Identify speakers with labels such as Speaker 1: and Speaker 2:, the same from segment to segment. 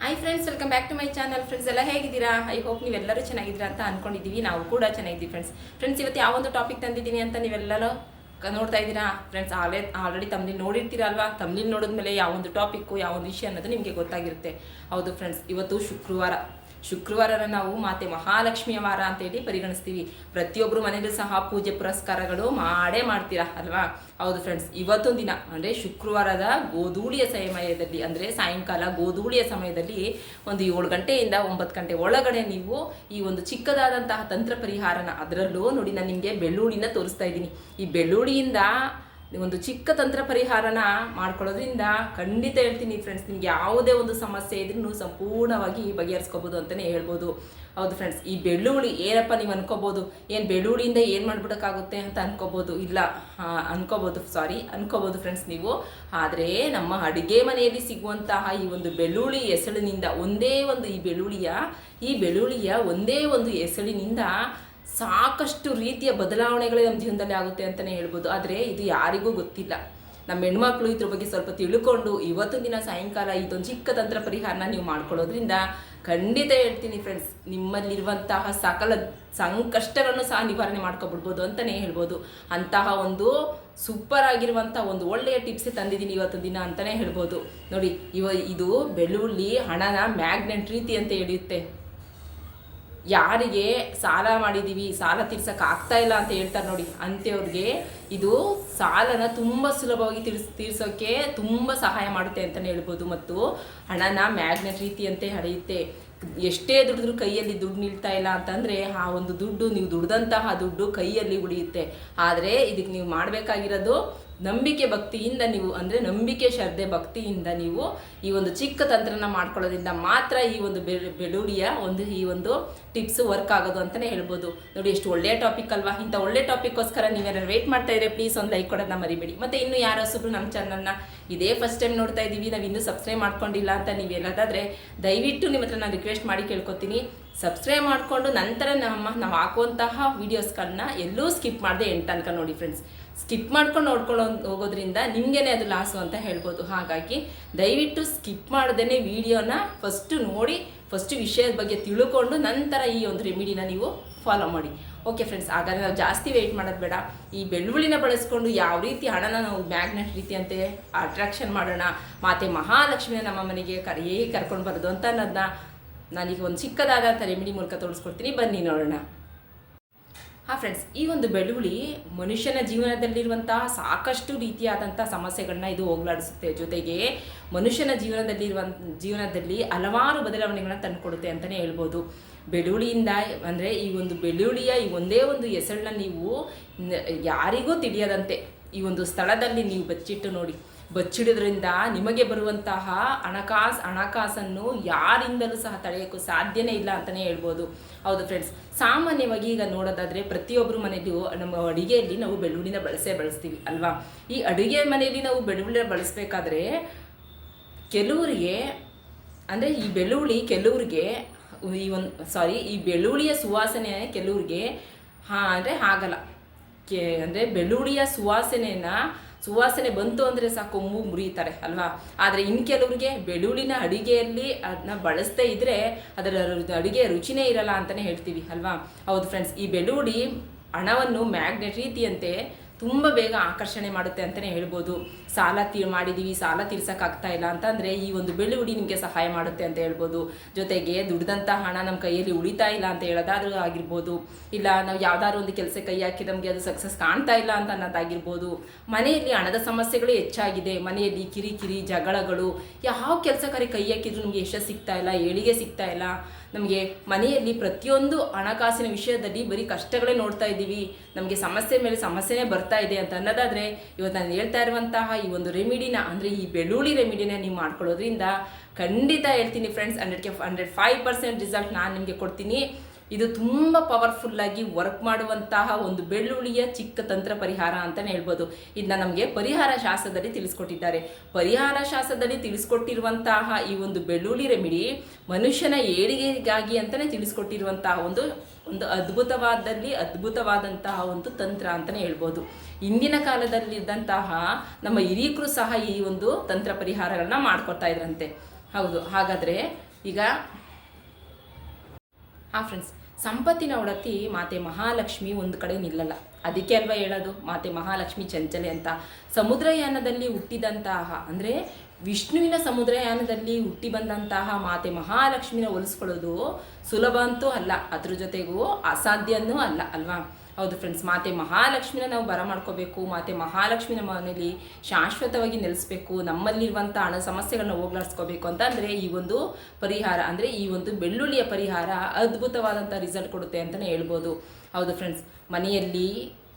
Speaker 1: Hi friends welcome back to my channel friends ಎಲ್ಲ ಹೇಗಿದ್ದೀರಾ? I hope ನೀವೆಲ್ಲರೂ ಚೆನ್ನಾಗಿದ್ದೀರಾ ಅಂತ ಅನ್ಕೊಂಡಿದ್ದೀವಿ. ನಾವು ಕೂಡ ಚೆನ್ನಾಗಿದ್ದೀವಿ ಫ್ರೆಂಡ್ಸ್ ಫ್ರೆಂಡ್ಸ್ ಇವತ್ತು ಯಾವೊಂದು ಟಾಪಿಕ್ ತಂದಿದ್ದೀನಿ ಅಂತ ನೀವೆಲ್ಲರೂ ನೋಡ್ತಾ ಇದ್ದೀರಾ? ಫ್ರೆಂಡ್ಸ್ ಆಲೇ ಆಲ್ರೆಡಿ ತಮ್ಮಲ್ಲಿ ನೋಡಿರ್ತೀರಲ್ವಾ? ತಮ್ಮಲ್ಲಿ ನೋಡಿದ್ಮೇಲೆ ಯಾವೊಂದು ಟಾಪಿಕ್ಕು ಯಾವೊಂದು ವಿಷಯ ಅನ್ನೋದು ನಿಮಗೆ ಗೊತ್ತಾಗಿರುತ್ತೆ. ಹೌದು ಫ್ರೆಂಡ್ಸ್ ಇವತ್ತು ಶುಕ್ರವಾರ. ಶುಕ್ರವಾರನ ನಾವು ಮಾತೆ ಮಹಾಲಕ್ಷ್ಮಿಯ ವಾರ ಅಂತೇಳಿ ಪರಿಗಣಿಸ್ತೀವಿ. ಪ್ರತಿಯೊಬ್ಬರು ಮನೆಯಲ್ಲೂ ಸಹ ಪೂಜೆ ಪುರಸ್ಕಾರಗಳು ಮಾಡೇ ಮಾಡ್ತೀರಾ ಅಲ್ವಾ? ಹೌದು ಫ್ರೆಂಡ್ಸ್ ಇವತ್ತೊಂದು ದಿನ ಅಂದರೆ ಶುಕ್ರವಾರದ ಗೋಧೂಳಿಯ ಸಮಯದಲ್ಲಿ ಅಂದರೆ ಸಾಯಂಕಾಲ ಗೋಧೂಳಿಯ ಸಮಯದಲ್ಲಿ ಒಂದು ಏಳು ಗಂಟೆಯಿಂದ ಒಂಬತ್ತು ಗಂಟೆ ಒಳಗಡೆ ನೀವು ಈ ಒಂದು ಚಿಕ್ಕದಾದಂತಹ ತಂತ್ರ ಪರಿಹಾರನ ಅದರಲ್ಲೂ ನೋಡಿ ನಾನು ನಿಮಗೆ ಬೆಳ್ಳುಳ್ಳಿನ ತೋರಿಸ್ತಾ ಇದ್ದೀನಿ. ಈ ಬೆಳ್ಳುಳ್ಳಿಯಿಂದ ಒಂದು ಚಿಕ್ಕ ತಂತ್ರ ಪರಿಹಾರನ ಮಾಡ್ಕೊಳ್ಳೋದ್ರಿಂದ ಖಂಡಿತ ಹೇಳ್ತೀನಿ ಫ್ರೆಂಡ್ಸ್ ನಿಮ್ಗೆ ಯಾವುದೇ ಒಂದು ಸಮಸ್ಯೆ ಇದ್ರೂ ಸಂಪೂರ್ಣವಾಗಿ ಬಗೆಹರಿಸ್ಕೋಬೋದು ಅಂತಲೇ ಹೇಳ್ಬೋದು. ಹೌದು ಫ್ರೆಂಡ್ಸ್ ಈ ಬೆಳ್ಳುಳ್ಳಿ ಏನಪ್ಪ ನೀವು ಅನ್ಕೋಬೋದು? ಏನು ಬೆಳ್ಳುಳ್ಳಿಯಿಂದ ಏನು ಮಾಡ್ಬಿಡೋಕ್ಕಾಗುತ್ತೆ ಅಂತ ಅನ್ಕೋಬೋದು? ಇಲ್ಲ ಅನ್ಕೋಬೋದು ಸಾರಿ ಅನ್ಕೋಬೋದು ಫ್ರೆಂಡ್ಸ್ ನೀವು. ಆದರೆ ನಮ್ಮ ಅಡುಗೆ ಮನೆಯಲ್ಲಿ ಸಿಗುವಂತಹ ಈ ಒಂದು ಬೆಳ್ಳುಳ್ಳಿ ಎಸಳಿನಿಂದ ಒಂದೇ ಒಂದು ಈ ಬೆಳ್ಳುಳ್ಳಿಯ ಈ ಬೆಳ್ಳುಳ್ಳಿಯ ಒಂದೇ ಒಂದು ಎಸಳಿನಿಂದ ಸಾಕಷ್ಟು ರೀತಿಯ ಬದಲಾವಣೆಗಳೇ ನಮ್ಮ ಜೀವನದಲ್ಲಿ ಆಗುತ್ತೆ ಅಂತಲೇ ಹೇಳ್ಬೋದು. ಆದರೆ ಇದು ಯಾರಿಗೂ ಗೊತ್ತಿಲ್ಲ. ನಮ್ಮ ಹೆಣ್ಮಕ್ಳು ಇದ್ರ ಬಗ್ಗೆ ಸ್ವಲ್ಪ ತಿಳ್ಕೊಂಡು ಇವತ್ತು ದಿನ ಸಾಯಂಕಾಲ ಇದೊಂದು ಚಿಕ್ಕ ತಂತ್ರ ಪರಿಹಾರನ ನೀವು ಮಾಡ್ಕೊಳ್ಳೋದ್ರಿಂದ ಖಂಡಿತ ಹೇಳ್ತೀನಿ ಫ್ರೆಂಡ್ಸ್ ನಿಮ್ಮಲ್ಲಿರುವಂತಹ ಸಕಲ ಸಂಕಷ್ಟಗಳನ್ನು ಸಹ ನಿವಾರಣೆ ಮಾಡ್ಕೊಬಿಡ್ಬೋದು ಅಂತಲೇ ಹೇಳ್ಬೋದು. ಅಂತಹ ಒಂದು ಸೂಪರ್ ಆಗಿರುವಂಥ ಒಂದು ಒಳ್ಳೆಯ ಟಿಪ್ಸ್ ತಂದಿದ್ದೀನಿ ಇವತ್ತು ದಿನ ಅಂತಲೇ ಹೇಳ್ಬೋದು. ನೋಡಿ, ಇವ ಇದು ಬೆಳ್ಳುಳ್ಳಿ, ಹಣನ ಮ್ಯಾಗ್ನೆಟ್ ರೀತಿ ಅಂತ ಎಳೆಯುತ್ತೆ. ಯಾರಿಗೆ ಸಾಲ ಮಾಡಿದ್ದೀವಿ ಸಾಲ ತೀರ್ಸಕ್ಕೆ ಆಗ್ತಾ ಇಲ್ಲ ಅಂತ ಹೇಳ್ತಾರೆ ನೋಡಿ ಅಂಥವ್ರಿಗೆ ಇದು ಸಾಲನ ತುಂಬ ಸುಲಭವಾಗಿ ತೀರ್ಸ್ ತೀರ್ಸೋಕ್ಕೆ ತುಂಬ ಸಹಾಯ ಮಾಡುತ್ತೆ ಅಂತಲೇ ಹೇಳ್ಬೋದು. ಮತ್ತು ಹಣನ ಮ್ಯಾಗ್ನೆಟ್ ರೀತಿಯಂತೆ ಹರಿಯುತ್ತೆ. ಎಷ್ಟೇ ದುಡಿದ್ರು ಕೈಯಲ್ಲಿ ದುಡ್ಡು ನಿಲ್ತಾ ಇಲ್ಲ ಅಂತಂದರೆ ಆ ಒಂದು ದುಡ್ಡು, ನೀವು ದುಡ್ದಂತಹ ದುಡ್ಡು ಕೈಯಲ್ಲಿ ಉಳಿಯುತ್ತೆ. ಆದರೆ ಇದಕ್ಕೆ ನೀವು ಮಾಡಬೇಕಾಗಿರೋದು ನಂಬಿಕೆ ಭಕ್ತಿಯಿಂದ ನೀವು ಅಂದರೆ ನಂಬಿಕೆ ಶ್ರದ್ಧೆ ಭಕ್ತಿಯಿಂದ ನೀವು ಈ ಒಂದು ಚಿಕ್ಕ ತಂತ್ರನ ಮಾಡ್ಕೊಳ್ಳೋದ್ರಿಂದ ಮಾತ್ರ ಈ ಒಂದು ಬೆ- ಬೆಳ್ಳುಳ್ಳಿಯ ಒಂದು ಈ ಒಂದು ಟಿಪ್ಸ್ ವರ್ಕ್ ಆಗೋದು ಅಂತಲೇ ಹೇಳ್ಬೋದು. ನೋಡಿ, ಎಷ್ಟು ಒಳ್ಳೆಯ ಟಾಪಿಕ್ ಅಲ್ವಾ? ಇಂಥ ಒಳ್ಳೆ ಟಾಪಿಕ್ಗೋಸ್ಕರ ನೀವೇನಾದ್ರು ವೇಟ್ ಮಾಡ್ತಾ ಇದ್ರೆ ಪ್ಲೀಸ್ ಒಂದು ಲೈಕ್ ಕೊಡೋದನ್ನ ಮರಿಬೇಡಿ. ಮತ್ತು ಇನ್ನು ಯಾರು ಹೊಸಬ್ರು ನಮ್ಮ ಚಾನಲ್ನ ಇದೇ ಫಸ್ಟ್ ಟೈಮ್ ನೋಡ್ತಾ ಇದ್ದೀವಿ, ನಾವು ಇನ್ನೂ ಸಬ್ಸ್ಕ್ರೈಬ್ ಮಾಡ್ಕೊಂಡಿಲ್ಲ ಅಂತ ನೀವು ಎಲ್ಲದಾದರೆ ದಯವಿಟ್ಟು ನಿಮ್ಮ ಹತ್ರ ನಾನು ರಿಕ್ವೆಸ್ಟ್ ಮಾಡಿ ಕೇಳ್ಕೊತೀನಿ. ಸಬ್ಸ್ಕ್ರೈಬ್ ಮಾಡಿಕೊಂಡು ನಂತರ ನಮ್ಮ, ನಾವು ಹಾಕುವಂತಹ ವೀಡಿಯೋಸ್ಗಳನ್ನ ಎಲ್ಲೂ ಸ್ಕಿಪ್ ಮಾಡದೆ ಎಂಟು ತನಕ ನೋಡಿ ಫ್ರೆಂಡ್ಸ್ ಸ್ಕಿಪ್ ಮಾಡ್ಕೊಂಡು ನೋಡ್ಕೊಳ್ಳೋ ಹೋಗೋದ್ರಿಂದ ನಿಮಗೇನೆ ಅದು ಲಾಸು ಅಂತ ಹೇಳ್ಬೋದು. ಹಾಗಾಗಿ ದಯವಿಟ್ಟು ಸ್ಕಿಪ್ ಮಾಡ್ದೇ ವಿಡಿಯೋನ ಫಸ್ಟು ನೋಡಿ ಫಸ್ಟ್ ವಿಷಯದ ಬಗ್ಗೆ ತಿಳ್ಕೊಂಡು ನಂತರ ಈ ಒಂದು ರೆಮಿಡಿನ ನೀವು ಫಾಲೋ ಮಾಡಿ. ಓಕೆ ಫ್ರೆಂಡ್ಸ್ ಹಾಗಾದ್ರೆ ನಾವು ಜಾಸ್ತಿ ವೆಯ್ಟ್ ಮಾಡೋದು ಬೇಡ. ಈ ಬೆಳ್ಳುಳ್ಳಿನ ಬಳಸ್ಕೊಂಡು ಯಾವ ರೀತಿ ಹಣನ ನಾವು ಮ್ಯಾಗ್ನೆಟ್ ರೀತಿಯಂತೆ ಅಟ್ರಾಕ್ಷನ್ ಮಾಡೋಣ, ಮಾತೆ ಮಹಾಲಕ್ಷ್ಮಿನ ನಮ್ಮ ಮನೆಗೆ ಕರ್, ಹೇಗೆ ಕರ್ಕೊಂಡು ಬರೋದು ಅಂತ ಅನ್ನೋದನ್ನ ನಾನೀಗ ಒಂದು ಚಿಕ್ಕದಾದಂಥ ರೆಮಿಡಿ ಮೂಲಕ ತೋರಿಸ್ಕೊಡ್ತೀನಿ. ಬನ್ನಿ ನೋಡೋಣ. ಹಾಂ ಫ್ರೆಂಡ್ಸ್ ಈ ಒಂದು ಬೆಳ್ಳುಳ್ಳಿ ಮನುಷ್ಯನ ಜೀವನದಲ್ಲಿರುವಂತಹ ಸಾಕಷ್ಟು ರೀತಿಯಾದಂಥ ಸಮಸ್ಯೆಗಳನ್ನ ಇದು ಹೋಗ್ಲಾಡಿಸುತ್ತೆ. ಜೊತೆಗೆ ಮನುಷ್ಯನ ಜೀವನದಲ್ಲಿರುವ ಜೀವನದಲ್ಲಿ ಹಲವಾರು ಬದಲಾವಣೆಗಳನ್ನ ತಂದುಕೊಡುತ್ತೆ ಅಂತಲೇ ಹೇಳ್ಬೋದು. ಬೆಳ್ಳುಳ್ಳಿಯಿಂದ ಅಂದರೆ ಈ ಒಂದು ಬೆಳ್ಳುಳ್ಳಿಯ ಈ ಒಂದೇ ಒಂದು ಹೆಸರನ್ನ ನೀವು ಯಾರಿಗೂ ತಿಳಿಯದಂತೆ ಈ ಒಂದು ಸ್ಥಳದಲ್ಲಿ ನೀವು ಬಚ್ಚಿಟ್ಟು ನೋಡಿ. ಬಚ್ಚಿಡೋದ್ರಿಂದ ನಿಮಗೆ ಬರುವಂತಹ ಹಣಕಾಸು ಹಣಕಾಸನ್ನು ಯಾರಿಂದಲೂ ಸಹ ತಡೆಯೋಕ್ಕೂ ಸಾಧ್ಯನೇ ಇಲ್ಲ ಅಂತಲೇ ಹೇಳ್ಬೋದು. ಹೌದು ಫ್ರೆಂಡ್ಸ್ ಸಾಮಾನ್ಯವಾಗಿ ಈಗ ನೋಡೋದಾದರೆ ಪ್ರತಿಯೊಬ್ಬರು ಮನೆಯಲ್ಲೂ ನಮ್ಮ ಅಡುಗೆಯಲ್ಲಿ ನಾವು ಬೆಳ್ಳುಳ್ಳಿನ ಬಳಸೇ ಬಳಸ್ತೀವಿ ಅಲ್ವಾ? ಈ ಅಡುಗೆ ಮನೆಯಲ್ಲಿ ನಾವು ಬೆಳ್ಳುಳ್ಳಿನ ಬಳಸಬೇಕಾದ್ರೆ ಕೆಲವರಿಗೆ, ಅಂದರೆ ಈ ಬೆಳ್ಳುಳ್ಳಿ ಕೆಲವ್ರಿಗೆ, ಈ ಒಂದು ಸಾರಿ ಈ ಬೆಳ್ಳುಳ್ಳಿಯ ಸುವಾಸನೆ ಕೆಲವ್ರಿಗೆ, ಹಾಂ, ಅಂದರೆ ಆಗಲ್ಲ ಕೆ, ಅಂದರೆ ಬೆಳ್ಳುಳ್ಳಿಯ ಸುವಾಸನೆನ ಸುವಾಸನೆ ಬಂತು ಅಂದರೆ ಸಾಕು ಮೂಗು ಮುರಿಯುತ್ತಾರೆ ಅಲ್ವಾ? ಆದರೆ ಇನ್ನು ಕೆಲವರಿಗೆ ಬೆಳ್ಳುಳ್ಳಿನ ಅಡಿಗೆಯಲ್ಲಿ ಅದನ್ನ ಬಳಸದೇ ಇದ್ದರೆ ಅದರ ಅಡುಗೆ ರುಚಿನೇ ಇರಲ್ಲ ಅಂತಲೇ ಹೇಳ್ತೀವಿ, ಅಲ್ವಾ? ಹೌದು ಫ್ರೆಂಡ್ಸ್ ಈ ಬೆಳ್ಳುಳ್ಳಿ ಹಣವನ್ನು ಮ್ಯಾಗ್ನೆಟ್ ರೀತಿಯಂತೆ ತುಂಬ ಬೇಗ ಆಕರ್ಷಣೆ ಮಾಡುತ್ತೆ ಅಂತಲೇ ಹೇಳ್ಬೋದು. ಸಾಲ ತೀ ಮಾಡಿದ್ದೀವಿ ಸಾಲ ತೀರ್ಸೋಕ್ಕಾಗ್ತಾ ಇಲ್ಲ ಅಂತಂದರೆ ಈ ಒಂದು ಬೆಳ್ಳುಳ್ಳಿ ನಿಮಗೆ ಸಹಾಯ ಮಾಡುತ್ತೆ ಅಂತ ಹೇಳ್ಬೋದು. ಜೊತೆಗೆ ದುಡ್ದಂಥ ಹಣ ನಮ್ಮ ಕೈಯಲ್ಲಿ ಉಳಿತಾ ಇಲ್ಲ ಅಂತ ಹೇಳೋದಾದ್ರೂ ಆಗಿರ್ಬೋದು. ಇಲ್ಲ ನಾವು ಯಾವ್ದಾದ್ರು ಒಂದು ಕೆಲಸ ಕೈ ಹಾಕಿ ನಮಗೆ ಅದು ಸಕ್ಸಸ್ ಕಾಣ್ತಾ ಇಲ್ಲ ಅಂತ ಅನ್ನೋದಾಗಿರ್ಬೋದು. ಮನೆಯಲ್ಲಿ ಹಣದ ಸಮಸ್ಯೆಗಳು ಹೆಚ್ಚಾಗಿದೆ. ಮನೆಯಲ್ಲಿ ಕಿರಿಕಿರಿ, ಜಗಳಗಳು, ಯಾವ ಕೆಲಸ ಕರೆ ಕೈ ಹಾಕಿದ್ರು ನಮಗೆ ಯಶಸ್ಸು ಸಿಗ್ತಾ ಇಲ್ಲ, ಏಳಿಗೆ ಸಿಗ್ತಾ ಇಲ್ಲ. ನಮಗೆ ಮನೆಯಲ್ಲಿ ಪ್ರತಿಯೊಂದು ಹಣಕಾಸಿನ ವಿಷಯದಲ್ಲಿ ಬರೀ ಕಷ್ಟಗಳೇ ನೋಡ್ತಾ ಇದ್ದೀವಿ. ನಮಗೆ ಸಮಸ್ಯೆ ಮೇಲೆ ಸಮಸ್ಯೆನೇ ಬರ್ತಾ ಇದೆ ಅಂತ ಅನ್ನೋದಾದರೆ ಇವತ್ತು ನಾನು ಹೇಳ್ತಾ ಇರುವಂತಹ ಈ ಒಂದು ರೆಮಿಡಿನ ಅಂದರೆ ಈ ಬೆಳ್ಳುಳ್ಳಿ ರೆಮಿಡಿನ ನೀವು ಮಾಡ್ಕೊಳ್ಳೋದ್ರಿಂದ ಖಂಡಿತ ಹೇಳ್ತೀನಿ ಫ್ರೆಂಡ್ಸ್ ಹಂಡ್ರೆಡ್ಗೆ ಹಂಡ್ರೆಡ್ ಫೈವ್ ಪರ್ಸೆಂಟ್ ರಿಸಲ್ಟ್ ನಾನು ನಿಮಗೆ ಕೊಡ್ತೀನಿ. ಇದು ತುಂಬ ಪವರ್ಫುಲ್ಲಾಗಿ ವರ್ಕ್ ಮಾಡುವಂತಹ ಒಂದು ಬೆಳ್ಳುಳ್ಳಿಯ ಚಿಕ್ಕ ತಂತ್ರ ಪರಿಹಾರ ಅಂತಲೇ ಹೇಳ್ಬೋದು. ಇದನ್ನ ನಮಗೆ ಪರಿಹಾರ ಶಾಸ್ತ್ರದಲ್ಲಿ ತಿಳಿಸ್ಕೊಟ್ಟಿದ್ದಾರೆ. ಪರಿಹಾರ ಶಾಸ್ತ್ರದಲ್ಲಿ ತಿಳಿಸ್ಕೊಟ್ಟಿರುವಂತಹ ಈ ಒಂದು ಬೆಳ್ಳುಳ್ಳಿ ರೆಮಿಡಿ ಮನುಷ್ಯನ ಏಳಿಗೆಗಾಗಿ ಅಂತಲೇ ತಿಳಿಸ್ಕೊಟ್ಟಿರುವಂತಹ ಒಂದು ಒಂದು ಅದ್ಭುತವಾದಲ್ಲಿ ಅದ್ಭುತವಾದಂತಹ ಒಂದು ತಂತ್ರ ಅಂತಲೇ ಹೇಳ್ಬೋದು. ಇಂದಿನ ಕಾಲದಲ್ಲಿದ್ದಂತಹ ನಮ್ಮ ಹಿರಿಯಕರು ಸಹ ಈ ಒಂದು ತಂತ್ರ ಪರಿಹಾರಗಳನ್ನ ಮಾಡ್ಕೊಳ್ತಾ ಇದ್ರಂತೆ. ಹೌದು, ಹಾಗಾದರೆ ಈಗ ಹಾಂ ಫ್ರೆಂಡ್ಸ್ ಸಂಪತ್ತಿನ ಒಡತಿ ಮಾತೆ ಮಹಾಲಕ್ಷ್ಮಿ ಒಂದು ಕಡೆ ನಿಲ್ಲಲ್ಲ. ಅದಕ್ಕೆ ಅಲ್ವಾ ಹೇಳೋದು? ಮಾತೆ ಮಹಾಲಕ್ಷ್ಮಿ ಚಂಚಲೆ ಅಂತ. ಸಮುದ್ರಯಾನದಲ್ಲಿ ಹುಟ್ಟಿದಂತಹ, ಅಂದರೆ ವಿಷ್ಣುವಿನ ಸಮುದ್ರಯಾನದಲ್ಲಿ ಹುಟ್ಟಿ ಬಂದಂತಹ ಮಾತೆ ಮಹಾಲಕ್ಷ್ಮಿನ ಹೋಲಿಸ್ಕೊಳ್ಳೋದು ಸುಲಭ ಅಂತೂ ಅಲ್ಲ. ಅದ್ರ ಜೊತೆಗೂ ಅಸಾಧ್ಯನೂ ಅಲ್ಲ, ಅಲ್ವಾ? ಹೌದು ಫ್ರೆಂಡ್ಸ್ ಮಾತೆ ಮಹಾಲಕ್ಷ್ಮಿನ ನಾವು ಬರ ಮಾಡ್ಕೋಬೇಕು. ಮಾತೆ ಮಹಾಲಕ್ಷ್ಮಿನ ಮನೆಯಲ್ಲಿ ಶಾಶ್ವತವಾಗಿ ನೆಲೆಸ್ಬೇಕು. ನಮ್ಮಲ್ಲಿರುವಂಥ ಹಣ ಸಮಸ್ಯೆಗಳನ್ನ ಹೋಗ್ಲಾಡಿಸ್ಕೋಬೇಕು ಅಂತ ಅಂದರೆ ಈ ಒಂದು ಪರಿಹಾರ, ಅಂದರೆ ಈ ಒಂದು ಬೆಳ್ಳುಳ್ಳಿಯ ಪರಿಹಾರ ಅದ್ಭುತವಾದಂಥ ರಿಸಲ್ಟ್ ಕೊಡುತ್ತೆ ಅಂತಲೇ ಹೇಳ್ಬೋದು. ಹೌದು ಫ್ರೆಂಡ್ಸ್ ಮನೆಯಲ್ಲಿ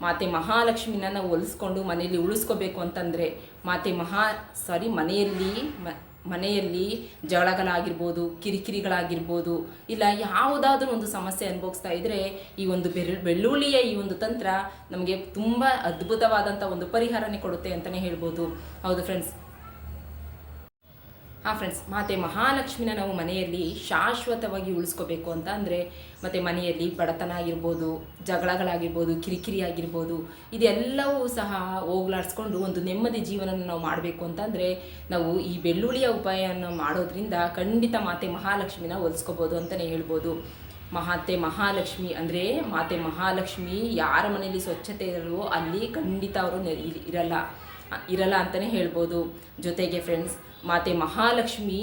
Speaker 1: ಮಾತೆ ಮಹಾಲಕ್ಷ್ಮಿನ ನಾವು ಹೊಲಿಸ್ಕೊಂಡು ಮನೆಯಲ್ಲಿ ಉಳಿಸ್ಕೋಬೇಕು ಅಂತಂದರೆ ಮಾತೆ ಮಹಾ ಸಾರಿ ಮನೆಯಲ್ಲಿ ಮ ಮನೆಯಲ್ಲಿ ಜಗಳಗಳಾಗಿರ್ಬೋದು ಕಿರಿಕಿರಿಗಳಾಗಿರ್ಬೋದು, ಇಲ್ಲ ಯಾವುದಾದ್ರೂ ಒಂದು ಸಮಸ್ಯೆ ಅನುಭವಿಸ್ತಾ ಇದ್ರೆ ಈ ಒಂದು ಬೆರ್, ಬೆಳ್ಳುಳ್ಳಿಯ ಈ ಒಂದು ತಂತ್ರ ನಮಗೆ ತುಂಬ ಅದ್ಭುತವಾದಂಥ ಒಂದು ಪರಿಹಾರನೇ ಕೊಡುತ್ತೆ ಅಂತಲೇ ಹೇಳ್ಬೋದು. ಹೌದು ಫ್ರೆಂಡ್ಸ್ ಹಾಂ ಫ್ರೆಂಡ್ಸ್ ಮಾತೆ ಮಹಾಲಕ್ಷ್ಮಿನ ನಾವು ಮನೆಯಲ್ಲಿ ಶಾಶ್ವತವಾಗಿ ಉಳಿಸ್ಕೋಬೇಕು ಅಂತ ಅಂದರೆ ಮತ್ತು ಮನೆಯಲ್ಲಿ ಬಡತನ ಆಗಿರ್ಬೋದು, ಜಗಳಗಳಾಗಿರ್ಬೋದು, ಕಿರಿಕಿರಿ ಆಗಿರ್ಬೋದು, ಇದೆಲ್ಲವೂ ಸಹ ಹೋಗ್ಲಾಡಿಸ್ಕೊಂಡು ಒಂದು ನೆಮ್ಮದಿ ಜೀವನನ ನಾವು ಮಾಡಬೇಕು ಅಂತಂದರೆ ನಾವು ಈ ಬೆಳ್ಳುಳ್ಳಿಯ ಉಪಾಯವನ್ನು ಮಾಡೋದ್ರಿಂದ ಖಂಡಿತ ಮಾತೆ ಮಹಾಲಕ್ಷ್ಮಿನ ಹೋಲಿಸ್ಕೋಬೋದು ಅಂತಲೇ ಹೇಳ್ಬೋದು. ಮಹಾತೆ ಮಹಾಲಕ್ಷ್ಮಿ ಅಂದರೆ ಮಾತೆ ಮಹಾಲಕ್ಷ್ಮಿ ಯಾರ ಮನೆಯಲ್ಲಿ ಸ್ವಚ್ಛತೆ ಇರಲ್ವೋ ಅಲ್ಲಿ ಖಂಡಿತ ಅವರು ಇರಲ್ಲ ಇರಲ್ಲ ಅಂತಲೇ ಹೇಳ್ಬೋದು. ಜೊತೆಗೆ ಫ್ರೆಂಡ್ಸ್ ಮಾತೆ ಮಹಾಲಕ್ಷ್ಮಿ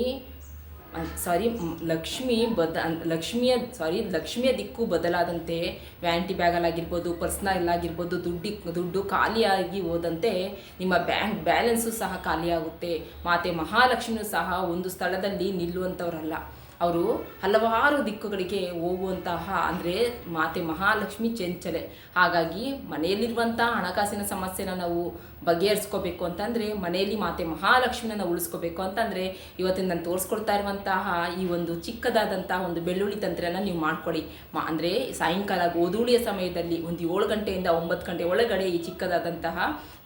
Speaker 1: ಸಾರಿ ಲಕ್ಷ್ಮಿ ಬದ ಲಕ್ಷ್ಮಿಯ, ಸಾರಿ, ಲಕ್ಷ್ಮಿಯ ದಿಕ್ಕು ಬದಲಾದಂತೆ ವ್ಯಾಂಟಿ ಬ್ಯಾಗಲ್ಲಾಗಿರ್ಬೋದು ಪರ್ಸ್ನಲ್ ಆಗಿರ್ಬೋದು ದುಡ್ಡಿ, ದುಡ್ಡು ಖಾಲಿಯಾಗಿ ಹೋದಂತೆ ನಿಮ್ಮ ಬ್ಯಾಂಕ್ ಬ್ಯಾಲೆನ್ಸು ಸಹ ಖಾಲಿಯಾಗುತ್ತೆ. ಮಾತೆ ಮಹಾಲಕ್ಷ್ಮಿಯೂ ಸಹ ಒಂದು ಸ್ಥಳದಲ್ಲಿ ನಿಲ್ಲುವಂಥವ್ರಲ್ಲ. ಅವರು ಹಲವಾರು ದಿಕ್ಕುಗಳಿಗೆ ಹೋಗುವಂತಹ, ಅಂದರೆ ಮಾತೆ ಮಹಾಲಕ್ಷ್ಮಿ ಚಂಚಲೆ. ಹಾಗಾಗಿ ಮನೆಯಲ್ಲಿರುವಂಥ ಹಣಕಾಸಿನ ಸಮಸ್ಯೆನ ನಾವು ಬಗೆಹರಿಸ್ಕೋಬೇಕು ಅಂತಂದರೆ, ಮನೆಯಲ್ಲಿ ಮಾತೆ ಮಹಾಲಕ್ಷ್ಮಿನ ನಾವು ಉಳಿಸ್ಕೋಬೇಕು ಅಂತಂದರೆ, ಇವತ್ತಿನ ನಾನು ತೋರಿಸ್ಕೊಡ್ತಾ ಇರುವಂತಹ ಈ ಒಂದು ಚಿಕ್ಕದಾದಂತಹ ಒಂದು ಬೆಳ್ಳುಳ್ಳಿ ತಂತ್ರನ ನೀವು ಮಾಡ್ಕೊಳ್ಳಿ. ಮಾ, ಅಂದರೆ ಸಾಯಂಕಾಲ ಗೋಧೂಳಿಯ ಸಮಯದಲ್ಲಿ ಒಂದು ಏಳು ಗಂಟೆಯಿಂದ ಒಂಬತ್ತು ಗಂಟೆ ಒಳಗಡೆ ಈ ಚಿಕ್ಕದಾದಂತಹ